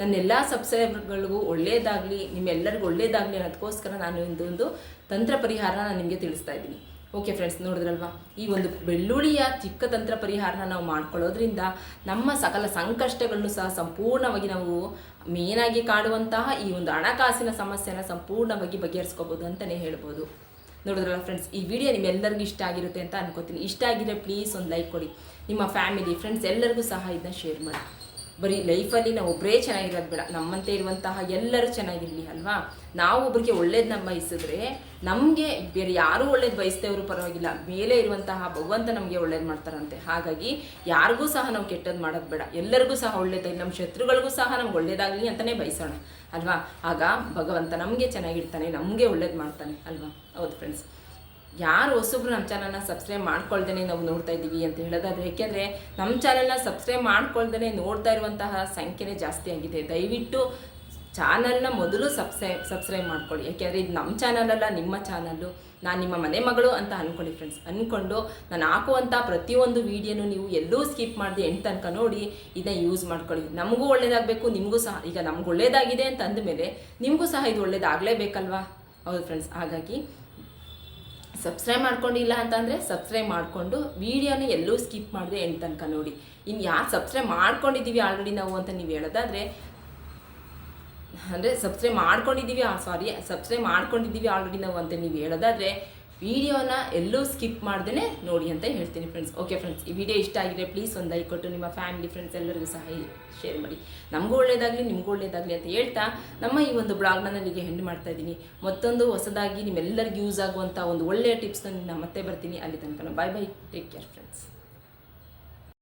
Speaker 1: ನನ್ನೆಲ್ಲ ಸಬ್ಸ್ಕ್ರೈಬರ್ಗಳಿಗೂ ಒಳ್ಳೆಯದಾಗಲಿ ನಿಮ್ಮೆಲ್ಲರಿಗೂ ಒಳ್ಳೆಯದಾಗಲಿ ಅನ್ನೋದಕ್ಕೋಸ್ಕರ ನಾನು ಇಂದೊಂದು ತಂತ್ರ ಪರಿಹಾರ ನಾನು ನಿಮಗೆ ತಿಳಿಸ್ತಾ ಇದ್ದೀನಿ. ಓಕೆ ಫ್ರೆಂಡ್ಸ್ ನೋಡಿದ್ರಲ್ವಾ? ಈ ಒಂದು ಬೆಳ್ಳುಳ್ಳಿಯ ಚಿಕ್ಕ ತಂತ್ರ ಪರಿಹಾರನ ನಾವು ಮಾಡ್ಕೊಳ್ಳೋದ್ರಿಂದ ನಮ್ಮ ಸಕಲ ಸಂಕಷ್ಟಗಳನ್ನು ಸಹ ಸಂಪೂರ್ಣವಾಗಿ ನಾವು ಮೇನಾಗಿ ಕಾಡುವಂತಹ ಈ ಒಂದು ಹಣಕಾಸಿನ ಸಮಸ್ಯೆನ ಸಂಪೂರ್ಣವಾಗಿ ಬಗೆಹರಿಸ್ಕೋಬೋದು ಅಂತಲೇ ಹೇಳ್ಬೋದು. ನೋಡಿದ್ರಲ್ಲ ಫ್ರೆಂಡ್ಸ್ ಈ ವಿಡಿಯೋ ನಿಮ್ಮೆಲ್ಲರಿಗೂ ಇಷ್ಟ ಆಗಿರುತ್ತೆ ಅಂತ ಅನ್ಕೋತೀನಿ. ಇಷ್ಟ ಆಗಿದ್ರೆ ಪ್ಲೀಸ್ ಒಂದು ಲೈಕ್ ಕೊಡಿ. ನಿಮ್ಮ ಫ್ಯಾಮಿಲಿ ಫ್ರೆಂಡ್ಸ್ ಎಲ್ಲರಿಗೂ ಸಹ ಇದನ್ನ ಶೇರ್ ಮಾಡಿ. ಬರೀ ಲೈಫಲ್ಲಿ ನಾವು ಒಬ್ಬರೇ ಚೆನ್ನಾಗಿರೋದು ಬೇಡ. ನಮ್ಮಂತೆ ಇರುವಂತಹ ಎಲ್ಲರೂ ಚೆನ್ನಾಗಿರಲಿ ಅಲ್ವಾ? ನಾವು ಒಬ್ಬರಿಗೆ ಒಳ್ಳೇದನ್ನ ಬಯಸಿದ್ರೆ ನಮಗೆ ಬೇರೆ ಯಾರೂ ಒಳ್ಳೇದು ಬಯಸ್ತೇವರು ಪರವಾಗಿಲ್ಲ. ಮೇಲೆ ಇರುವಂತಹ ಭಗವಂತ ನಮಗೆ ಒಳ್ಳೇದು ಮಾಡ್ತಾರಂತೆ. ಹಾಗಾಗಿ ಯಾರಿಗೂ ಸಹ ನಾವು ಕೆಟ್ಟದ್ದು ಮಾಡೋದು ಬೇಡ. ಎಲ್ಲರಿಗೂ ಸಹ ಒಳ್ಳೇದಾಗಲಿ ನಮ್ಮ ಶತ್ರುಗಳಿಗೂ ಸಹ ನಮ್ಗೆ ಒಳ್ಳೇದಾಗಲಿ ಅಂತಲೇ ಬಯಸೋಣ. ಅಲ್ವಾ? ಆಗ ಭಗವಂತ ನಮಗೆ ಚೆನ್ನಾಗಿರ್ತಾನೆ, ನಮಗೆ ಒಳ್ಳೇದು ಮಾಡ್ತಾನೆ. ಅಲ್ವಾ? ಹೌದು ಫ್ರೆಂಡ್ಸ್ ಯಾರು ಹೊಸಬ್ರು ನಮ್ಮ ಚಾನಲ್ನ ಸಬ್ಸ್ಕ್ರೈಬ್ ಮಾಡ್ಕೊಳ್ದೇ ನಾವು ನೋಡ್ತಾ ಇದ್ದೀವಿ ಅಂತ ಹೇಳೋದಾದ್ರೆ, ಯಾಕೆಂದರೆ ನಮ್ಮ ಚಾನಲ್ನ ಸಬ್ಸ್ಕ್ರೈಬ್ ಮಾಡ್ಕೊಳ್ದೇ ನೋಡ್ತಾ ಇರುವಂತಹ ಸಂಖ್ಯೆನೇ ಜಾಸ್ತಿ ಆಗಿದೆ. ದಯವಿಟ್ಟು ಚಾನಲ್ನ ಮೊದಲು ಸಬ್ಸ್ಕ್ರೈಬ್ ಸಬ್ಸ್ಕ್ರೈಬ್ ಮಾಡ್ಕೊಳ್ಳಿ. ಯಾಕೆಂದರೆ ಇದು ನಮ್ಮ ಚಾನಲ್ ಅಲ್ಲ, ನಿಮ್ಮ ಚಾನಲ್ಲು ನಾನು ನಿಮ್ಮ ಮನೆ ಮಗಳು ಅಂತ ಅಂದ್ಕೊಳ್ಳಿ ಫ್ರೆಂಡ್ಸ್ ಅಂದ್ಕೊಂಡು ನಾನು ಹಾಕುವಂಥ ಪ್ರತಿಯೊಂದು ವೀಡಿಯೋನು ನೀವು ಎಲ್ಲೂ ಸ್ಕಿಪ್ ಮಾಡಿದೆ ಎಂಟು ತನಕ ನೋಡಿ ಇದನ್ನ ಯೂಸ್ ಮಾಡ್ಕೊಳ್ಳಿ. ನಮಗೂ ಒಳ್ಳೇದಾಗಬೇಕು, ನಿಮಗೂ ಸಹ, ಈಗ ನಮ್ಗೆ ಒಳ್ಳೇದಾಗಿದೆ ಅಂತ ಅಂದಮೇಲೆ ನಿಮಗೂ ಸಹ ಇದು ಒಳ್ಳೇದಾಗಲೇಬೇಕಲ್ವಾ? ಹೌದು ಫ್ರೆಂಡ್ಸ್ ಹಾಗಾಗಿ ಸಬ್ಸ್ಕ್ರೈಬ್ ಮಾಡ್ಕೊಂಡಿಲ್ಲ ಅಂತಂದರೆ ಸಬ್ಸ್ಕ್ರೈಬ್ ಮಾಡಿಕೊಂಡು ವೀಡಿಯೋನ ಎಲ್ಲೂ ಸ್ಕಿಪ್ ಮಾಡಿದೆ ಎಂಡ್ ತನಕ ನೋಡಿ. ಇನ್ನು ಯಾರು ಸಬ್ಸ್ಕ್ರೈಬ್ ಮಾಡ್ಕೊಂಡಿದ್ದೀವಿ ಆಲ್ರೆಡಿ ನಾವು ಅಂತ ನೀವು ಹೇಳೋದಾದರೆ, ಅಂದರೆ ಸಬ್ಸ್ಕ್ರೈಬ್ ಮಾಡ್ಕೊಂಡಿದ್ದೀವಿ ಸಾರಿ ಸಬ್ಸ್ಕ್ರೈಬ್ ಮಾಡ್ಕೊಂಡಿದ್ದೀವಿ ಆಲ್ರೆಡಿ ನಾವು ಅಂತ ನೀವು ಹೇಳೋದಾದರೆ ವಿಡಿಯೋನ ಎಲ್ಲೂ ಸ್ಕಿಪ್ ಮಾಡ್ದೇ ನೋಡಿ ಅಂತ ಹೇಳ್ತೀನಿ ಫ್ರೆಂಡ್ಸ್ ಓಕೆ ಫ್ರೆಂಡ್ಸ್ ಈ ವಿಡಿಯೋ ಇಷ್ಟ ಆಗಿದೆ ಪ್ಲೀಸ್ ಒಂದು ಲೈಕ್ ಕೊಟ್ಟು ನಿಮ್ಮ ಫ್ಯಾಮಿಲಿ ಫ್ರೆಂಡ್ಸ್ ಎಲ್ಲರಿಗೂ ಸಹ ಶೇರ್ ಮಾಡಿ. ನಮಗೂ ಒಳ್ಳೇದಾಗಲಿ, ನಿಮಗೂ ಒಳ್ಳೇದಾಗಲಿ ಅಂತ ಹೇಳ್ತಾ ನಮ್ಮ ಈ ಒಂದು ಬ್ಲಾಗ್ನ ನನಗೆ ಹೆಂಡ್ ಮಾಡ್ತಾ ಇದ್ದೀನಿ. ಮತ್ತೊಂದು ಹೊಸದಾಗಿ ನಿಮ್ಮೆಲ್ಲರಿಗೂ ಯೂಸ್ ಆಗುವಂಥ ಒಂದು ಒಳ್ಳೆಯ ಟಿಪ್ಸ್ನ ನಾನು ಮತ್ತೆ ಬರ್ತೀನಿ. ಅಲ್ಲಿ ತನಕ bye bye take care friends